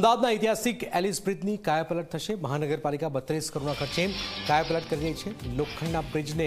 અમદાવાદના ઐતિહાસિક એલિસ બ્રિજની કાયાપલટ થશે. મહાનગરપાલિકા બત્રીસ કરોડના ખર્ચે કાયાપલટ કરી રહી છે. લોખંડના બ્રિજને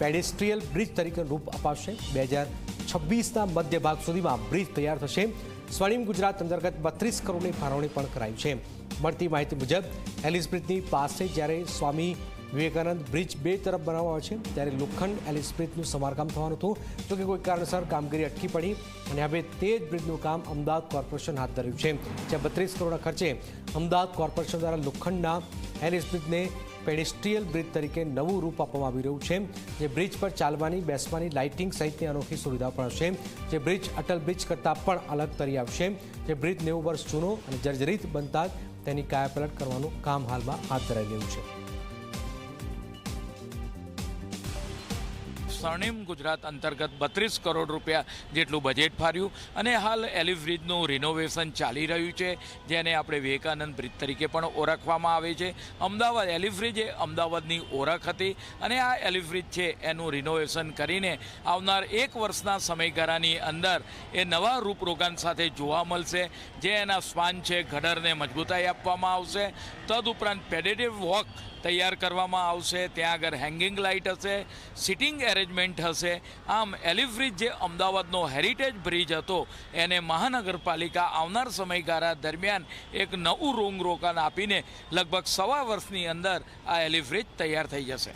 પેડેસ્ટ્રીયલ બ્રિજ તરીકે રૂપ અપાશે. બે હજાર છવ્વીસના મધ્ય ભાગ સુધીમાં બ્રિજ તૈયાર થશે. સ્વર્ણિમ ગુજરાત અંતર્ગત બત્રીસ કરોડની ફાળવણી પણ કરાઈ છે. મળતી માહિતી મુજબ, એલિસ બ્રિજની પાસે જ્યારે સ્વામી વિવેકાનંદ બ્રિજ બે તરફ બનાવવા છે. ત્યારે લોખંડ એલિસ સમારકામ થવાનું હતું. જો કે કોઈ કારણસર કામગીરી અટકી પડી અને હવે તે જ બ્રિજનું કામ અમદાવાદ કોર્પોરેશન હાથ ધર્યું છે. જ્યાં બત્રીસ કરોડના ખર્ચે અમદાવાદ કોર્પોરેશન દ્વારા લોખંડના એલિસ બ્રિજને પેડિસ્ટ્રીયલ બ્રિજ તરીકે નવું રૂપ આપવામાં આવી રહ્યું છે. જે બ્રિજ પર ચાલવાની, બેસવાની, લાઇટિંગ સહિતની અનોખી સુવિધા પણ હશે. જે બ્રિજ અટલ બ્રિજ કરતાં પણ અલગ તરી આવશે. જે બ્રિજ નેવું વર્ષ જૂનો અને જર્જરિત બનતા જ તેની કાયાપલટ કરવાનું કામ હાલમાં હાથ ધરાઈ રહ્યું છે. સ્વર્ણિમ ગુજરાત અંતર્ગત બત્રીસ કરોડ રૂપિયા જેટલું બજેટ ફાર્યું અને હાલ એલિફ બ્રિજનું રિનોવેશન ચાલી રહ્યું છે, જેને આપણે વિવેકાનંદ બ્રિજ તરીકે પણ ઓળખવામાં આવે છે. અમદાવાદ એલિફ બ્રિજ એ અમદાવાદની ઓળખ હતી અને આ એલિફ બ્રિજ છે, એનું રિનોવેશન કરીને આવનાર એક વર્ષના સમયગાળાની અંદર એ નવા રૂપરોગાન સાથે જોવા મળશે, જે એના સ્વાન છે ઘડરને મજબૂતાઈ આપવામાં આવશે. તદુપરાંત પેડેટિવ વોક તૈયાર કરવામાં આવશે, ત્યાં આગળ હેંગિંગ લાઇટ હશે. સિટિંગ એરેન્જમેન્ટ હશે. આમ, એલિફ્રિજ જે અમદાવાદનો હેરિટેજ બ્રિજ હતો, એને મહાનગરપાલિકા આવનાર સમયગાળા દરમિયાન એક નવું રોંગ રોકાણ આપીને લગભગ સવા વર્ષની અંદર આ એલિફ્રિજ તૈયાર થઈ જશે.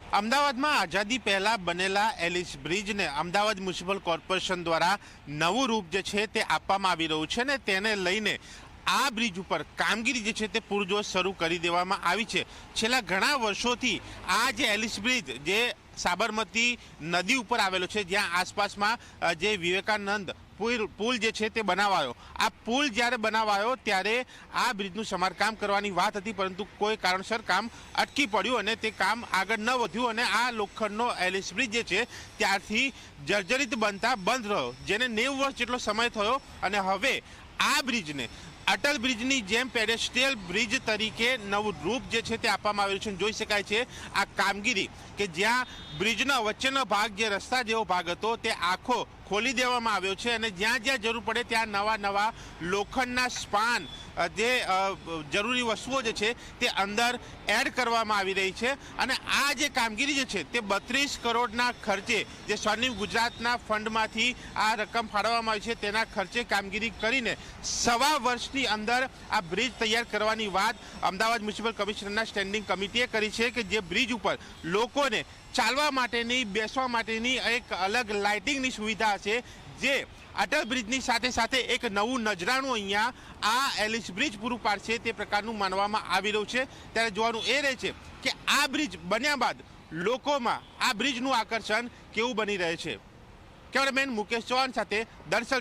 અમદાવાદમાં આઝાદી પહેલા બનેલા એલિસ બ્રિજને અમદાવાદ મ્યુનિસિપલ કોર્પોરેશન દ્વારા નવું રૂપ જે છે તે આપવામાં આવી રહ્યું છે ને તેને લઈને આ બ્રિજ ઉપર કામગીરી જે છે તે પૂરજોશ શરૂ કરી દેવામાં આવી છે. છેલ્લા ઘણા વર્ષોથી આ જે એલિસ બ્રિજ જે સાબરમતી નદી ઉપર આવેલો છે, જ્યાં આસપાસમાં જે વિવેકાનંદ પુલ પુલ જે છે તે બનાવાયો. આ પુલ જ્યારે બનાવાયો ત્યારે આ બ્રિજનું સમારકામ કરવાની વાત હતી, પરંતુ કોઈ કારણસર કામ અટકી પડ્યું અને તે કામ આગળ ન વધ્યું અને આ લોખંડનો એલિસ બ્રિજ જે છે ત્યારથી જર્જરિત બનતા બંધ રહ્યો, જેને નેવું વર્ષ જેટલો સમય થયો અને હવે આ બ્રિજને અટલ બ્રિજની જેમ પેડેસ્ટ્રિયલ બ્રિજ તરીકે નવું રૂપ જે છે તે આપવામાં આવેલું છે. જોઈ શકાય છે આ કામગીરી કે જ્યાં બ્રિજના વચ્ચેનો ભાગ જે રસ્તા જેવો ભાગ હતો તે આખો ખોલી દેવામાં આવ્યો છે અને જ્યાં જ્યાં જરૂર પડે ત્યાં નવા નવા લોખંડના સ્પાન જે જરૂરી વસ્તુઓ જે છે તે અંદર એડ કરવામાં આવી રહી છે અને આ જે કામગીરી જે છે તે બત્રીસ કરોડના ખર્ચે જે સ્વર્ણિમ ગુજરાતના ફંડમાંથી આ રકમ ફાળવવામાં આવી છે તેના ખર્ચે કામગીરી કરીને સવા વર્ષની અંદર આ બ્રિજ તૈયાર કરવાની વાત અમદાવાદ મ્યુનિસિપલ કમિશનરના સ્ટેન્ડિંગ કમિટીએ કરી છે કે જે બ્રિજ ઉપર લોકોને ચાલવા માટેની, બેસવા માટેની એક અલગ લાઇટિંગની સુવિધા છે, જે અટલ બ્રિજની સાથે સાથે એક નવું નજરાણું અહીંયા આ એલિસ બ્રિજ પૂરું પાડશે તે પ્રકારનું માનવામાં આવી રહ્યું છે. ત્યારે જોવાનું એ રહે છે કે આ બ્રિજ બન્યા બાદ લોકોમાં આ બ્રિજનું આકર્ષણ કેવું બની રહે છે. કેમેરામેન મુકેશ ચૌહાણ સાથે દર્શલ